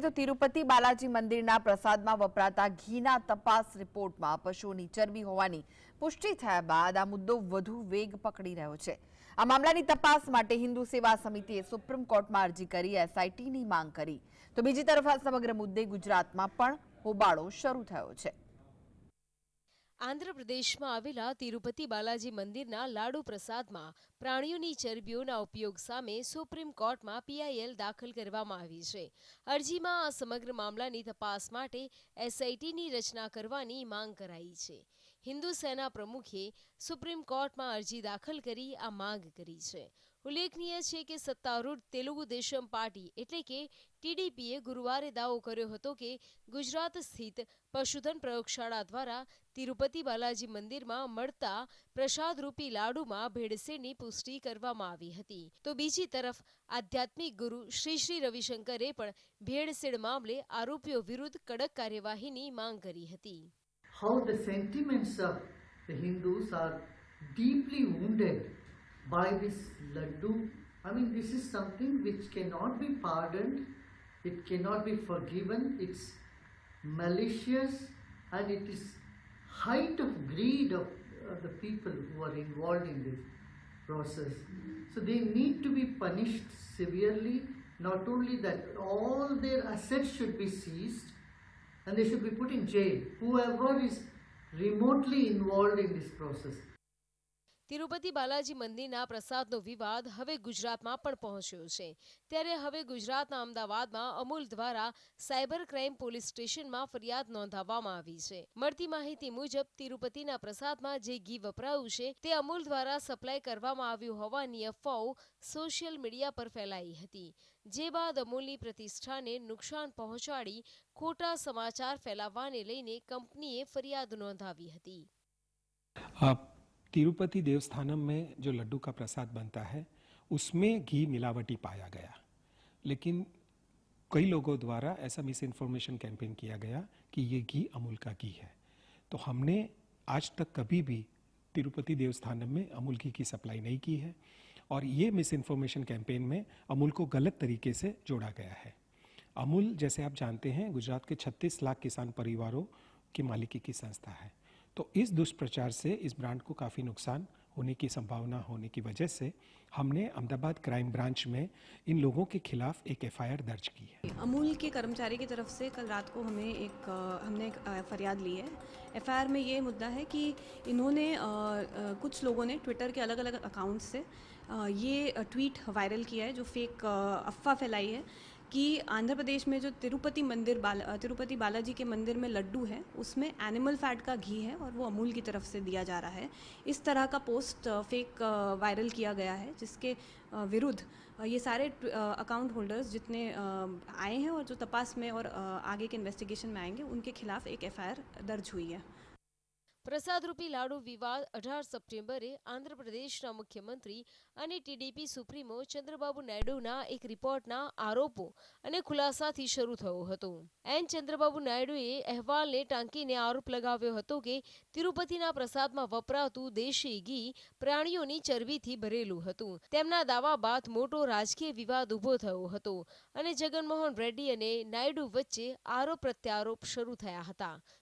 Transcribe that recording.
તો તિરુપતિ બાલાજી મંદિરના પ્રસાદમાં વપરાતા ઘીના તપાસ રિપોર્ટમાં પશુઓની ચરબી હોવાની પુષ્ટિ થયા બાદ આ મુદ્દો વધુ વેગ પકડી રહ્યો છે. આ મામલાની તપાસ માટે હિન્દુ સેવા સમિતિએ સુપ્રીમ કોર્ટમાં અરજી કરી, એસઆઈટીની માંગ કરી. તો બીજી તરફ આ સમગ્ર મુદ્દે ગુજરાતમાં પણ હોબાળો શરૂ થયો છે. આંધ્રપ્રદેશમાં આવેલા તિરુપતિ બાલાજી મંદિરના લાડુ પ્રસાદમાં પ્રાણીઓની ચરબીઓના ઉપયોગ સામે સુપ્રીમ કોર્ટમાં પીઆઈએલ દાખલ કરવામાં આવી છે. અરજીમાં આ સમગ્ર મામલાની તપાસ માટે એસઆઈટીની રચના કરવાની માંગ કરાઈ છે. હિન્દુ સેના પ્રમુખે સુપ્રીમ કોર્ટમાં અરજી દાખલ કરી આ માંગ કરી છે. ઉલ્લેખનીય છે કે સત્તારૂઢ તેલુગુ દેશમ પાર્ટી એટલે કે ટીડીપીએ ગુરુવારે દાવો કર્યો હતો કે ગુજરાત સ્થિત પશુધન પ્રયોગશાળા દ્વારા તિરુપતિ બાલાજી મંદિરમાં મળતા પ્રસાદરૂપી લાડુમાં ભેળસેળની પુષ્ટિ કરવામાં આવી હતી. તો બીજી તરફ આધ્યાત્મિક ગુરુ શ્રી શ્રી રવિશંકરે પણ ભેળસેળ મામલે આરોપીઓ વિરુદ્ધ કડક કાર્યવાહીની માંગ કરી હતી. How the sentiments of the Hindus are deeply wounded by this laddu. I mean, this is something which cannot be pardoned, it cannot be forgiven, it's malicious and it is height of greed of the people who are involved in this process. So they need to be punished severely. Not only that, all their assets should be seized and they should be put in jail. Whoever is remotely involved in this process. Tirupati Balaji મંદિરના પ્રસાદનો વિવાદ હવે ગુજરાતમાં પણ પહોંચ્યો છે. ત્યારે હવે ગુજરાતના અમદાવાદમાં અમૂલ દ્વારા સાયબર ક્રાઇમ પોલીસ સ્ટેશનમાં ફરિયાદ નોંધાવવામાં આવી છે. મળતી માહિતી મુજબ, તિરુપતિના પ્રસાદમાં જે ઘી વપરાયું છે, તે અમૂલ દ્વારા સપ્લાય કરવામાં આવ્યું હોવાની અફવાઓ સોશિયલ મીડિયા પર ફેલાઈ હતી. જે બાદ અમૂલની પ્રતિષ્ઠાને નુકસાન પહોંચાડી ખોટા સમાચાર ફેલાવવાને લઈને કંપનીએ ફરિયાદ નોંધાવી હતી. तिरुपति देवस्थानम में जो लड्डू का प्रसाद बनता है, उसमें घी मिलावटी पाया गया। लेकिन कई लोगों द्वारा ऐसा मिस इन्फॉर्मेशन कैंपेन किया गया कि ये घी अमूल का घी है। तो हमने आज तक कभी भी तिरुपति देवस्थानम में अमूल घी की सप्लाई नहीं की है और ये मिस इन्फॉर्मेशन कैंपेन में अमूल को गलत तरीके से जोड़ा गया है। अमूल, जैसे आप जानते हैं, गुजरात के 36 लाख किसान परिवारों की मालिकी की संस्था है। तो इस दुष्प्रचार से, इस ब्रांड को काफ़ी नुकसान होने की संभावना होने की वजह से, हमने अहमदाबाद क्राइम ब्रांच में इन लोगों के खिलाफ एक एफआईआर दर्ज की है। अमूल के कर्मचारी की तरफ़ से कल रात को हमें एक, हमने एक फरियाद ली है। एफआईआर में ये मुद्दा है कि इन्होंने कुछ लोगों ने ट्विटर के अलग अलग अकाउंट से ये ट्वीट वायरल किया है जो फेक अफवाह फैलाई है। कि आंध्र प्रदेश में जो तिरुपति मंदिर बाला तिरुपति बालाजी के मंदिर में लड्डू है, उसमें एनिमल फैट का घी है और वो अमूल की तरफ़ से दिया जा रहा है। इस तरह का पोस्ट फेक वायरल किया गया है, जिसके विरुद्ध ये सारे अकाउंट होल्डर्स जितने आए हैं और जो तपास में और आगे के इन्वेस्टिगेशन में आएँगे, उनके खिलाफ एक एफआईआर दर्ज हुई है। પ્રસાદરૂપી લાડુ વિવાદ અઢાર સપ્ટેમ્બરે આંધ્રપ્રદેશના મુખ્યમંત્રી અને ટીડીપી સુપ્રીમો ચંદ્રબાબુ નાયડુના એક રિપોર્ટના આરોપો અને ખુલાસાથી શરૂ થયો હતો. એન. ચંદ્રબાબુ નાયડુએ અહેવાલને ટાંકીને આરોપ લગાવ્યો હતો કે તિરુપતિના પ્રસાદમાં વપરાતું દેશી ઘી પ્રાણીઓની ચરબીથી ભરેલું હતું. તેમના દાવા બાદ મોટો રાજકીય વિવાદ ઊભો થયો હતો અને જગનમોહન રેડ્ડી અને નાયડુ વચ્ચે આરોપ પ્રત્યારોપ શરૂ થયા હતા.